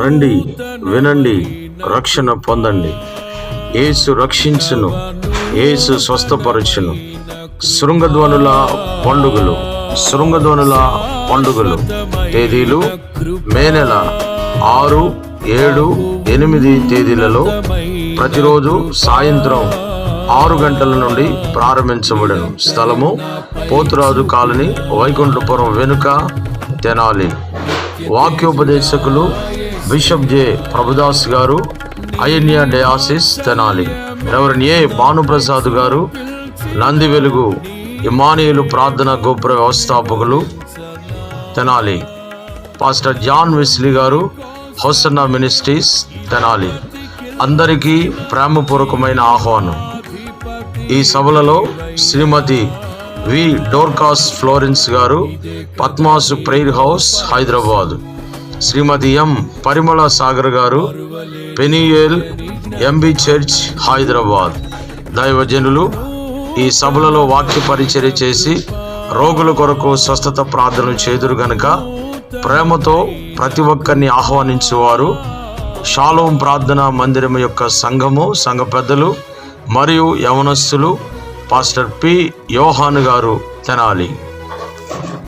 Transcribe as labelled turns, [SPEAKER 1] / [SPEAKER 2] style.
[SPEAKER 1] రండి వినండి రక్షణ పొందండి. ఏసు రక్షించును ఏసు స్వస్థపరచును. శృంగధ్వనుల పండుగలు శృంగధ్వనుల పండుగలు. తేదీలు మే నెల ఆరు ఏడు ఎనిమిది తేదీలలో ప్రతిరోజు సాయంత్రం ఆరు గంటల నుండి ప్రారంభించబడను. స్థలము పోతురాజు కాలనీ వైకుంఠపురం వెనుక తెనాలి. వాక్యోపదేశకులు బిషప్ జె. ప్రభుదాస్ గారు అయన్య diocese Tenali. Reverend A. Bhanuprasad గారు నంది వెలుగు ఇమానియులు ప్రార్థన గోపుర వ్యవస్థాపకులు తెనాలి. పాస్టర్ జాన్ వెస్లీ గారు హోసన్న మినిస్ట్రీస్ తెనాలి. అందరికీ ప్రేమపూర్వకమైన ఆహ్వానం. ఈ సభలలో శ్రీమతి వి. డోర్కాస్ ఫ్లోరెన్స్ గారు పద్మాసు prayer house Hyderabad. Shrimati M Parimala Sagar గారు పెనియేల్ ఎంబీ చర్చ్ హైదరాబాద్. దైవజనులు ఈ సభలలో వాక్య పరిచర్య చేసి రోగుల కొరకు స్వస్థత ప్రార్థనలు చేదురు గనక ప్రేమతో ప్రతి ఒక్కరిని ఆహ్వానించేవారు. షాలోం ప్రార్థన మందిరం యొక్క సంఘము సంఘ పెద్దలు మరియు యవనస్తులు పాస్టర్ పి యోహాన్ గారు తెనాలి.